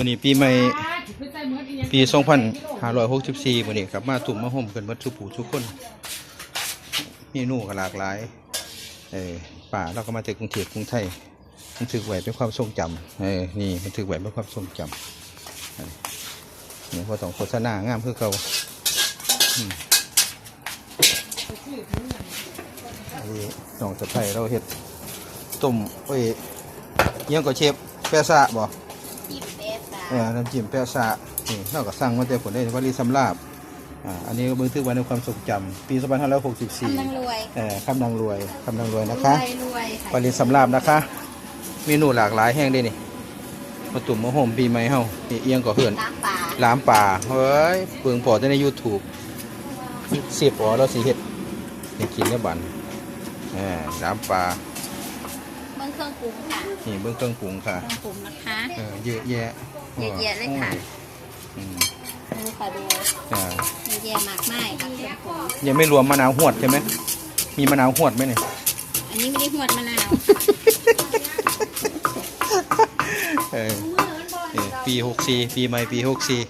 วันนี้ปีใหม่ปี2564วันนี้กลับมาตุ่มมาห่มกันเบัดทุกผู้ทุกคนเมนูก็หลากหลาย เออป่าเราก็มาจากกรุงเทพกรุงไทยมันถือไว้เป็นความทรงจำเออนี่มันถือไว้เป็นความทรงจำเนี่พอต้องโฆษณางามคือเขาอันนี้น้องสะไพเราเห็ดต้มเอ้ยเยังก็เชฟแปะซะบ่ น้ำจิ้มแปะซะนี่เราก็สั่งมาแต่ผลได้วลีสำลาบอ่าอันนี้ก็บันทึกไว้ในความทรงจำปีกำลัง2564รวยเออคำนางรวยคำนางรวยรนะคะวยรวยค่ะปริสำราบนะคะเมนูหลากหลายแห้งเด้นี่มาตุ่มมาห่มปีใหม่เฮานี่เอียงก็เหือนน้ำปลาลามป่าเฮ้ยเปิงพอได้ใน YouTube เสียบอ๋อแล้วสิเฮ็ดนี่กินแล้วบันเออลามป่าเมืองเครื่องปรุงค่ะนี่เบื้องเครื่องปรุงค่ะเครื่องปรุงนะคะเออเยอะแยะ เยอะแยะเลยค่ะอืมดูค่ะดูอ่าเยอะแยะมากมายค่ะเครื่องปรุงยังไม่รวมมะนาวหวดใช่ไหมมีมะนาวหวดไหมเนี่ย อันนี้ไม่ได้หวดมะนาวเออนี่ปีหกสี่ปีใหม่ปีหกสี่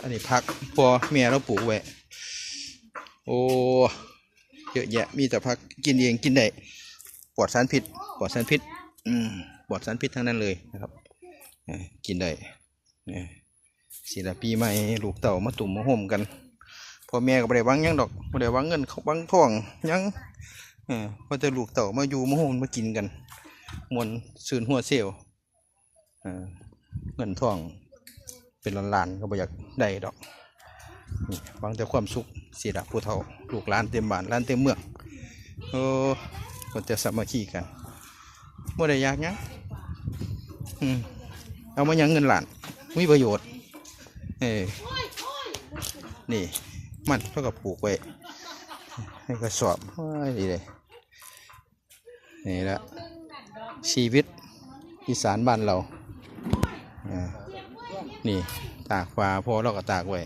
อันนี้พักพอเมียเราปลูกไว้โอ้เยอะแยะมีแต่พักกินเองกินได้ปลอดสารพิษปลอดสารพิษอืมปลอดสารพิษทั้งนั้นเลยนะครับเออ กินได้เนี่ยสีละปีใหม่ลูกเต่ามาตุ่มมาห่มกันพ่อแม่ก็บ่ได้วังยังดอกบ่ได้วังเงินเขาวังทองยังเออพอจะลูกเต่ามาอยู่มาห่มมากินกันมวนซืนหัวเซลเอ่อเงินทองเป็นล้านๆก็บ่อยากได้ดอกนี่หวังแต่ความสุขสิละผู้เฒ่าลูกหลานเต็มบ้านหลานเต็มเมืองโอ้คนจะสามัคคีกันบ่ได้ยากหยังอืม เอามายังเงินหลานมีประโยชน์ เออนี่ มันเท่ากับปลูกไว้ให้กระสอบโอ้ยดีเลย นี่ละชีวิตอีสานบ้านเราอ่านี่ตากปลาพอเราก็ตากไว้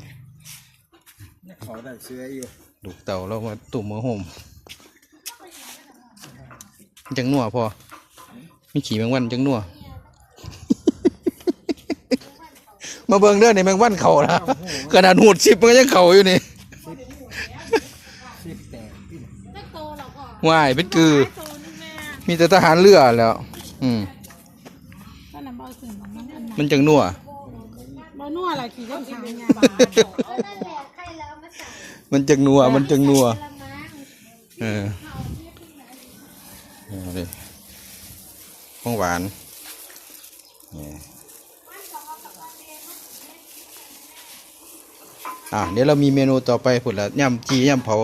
เขาได้เสื้ออยู่ลูกเต่าเรามาตุ่มมาห่มจังนัวพอ มีขี่แมงวันจังนัว มาเบิ่งเด้อในแมงวันเขานะขนาดหูดสิบมันก็ยังเข่าอยู่นี่สิบแตกพี่ว่ายเป็นคือมีแต่ทหารเรือแล้ว อืมก็นำเอาสิ่งของนั้นอันนั้นมันจังนัว บ่นัวอะไรขี่จังขายไงมันจังนัว มันจังนัวเออเอาดิของหวานนี่ อะเดี๋ยวเรามีเมนูต่อไปผุดละย่ำจีย่ำเผา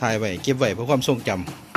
ถ่ายไว้เก็บไว้เพื่อความทรงจำ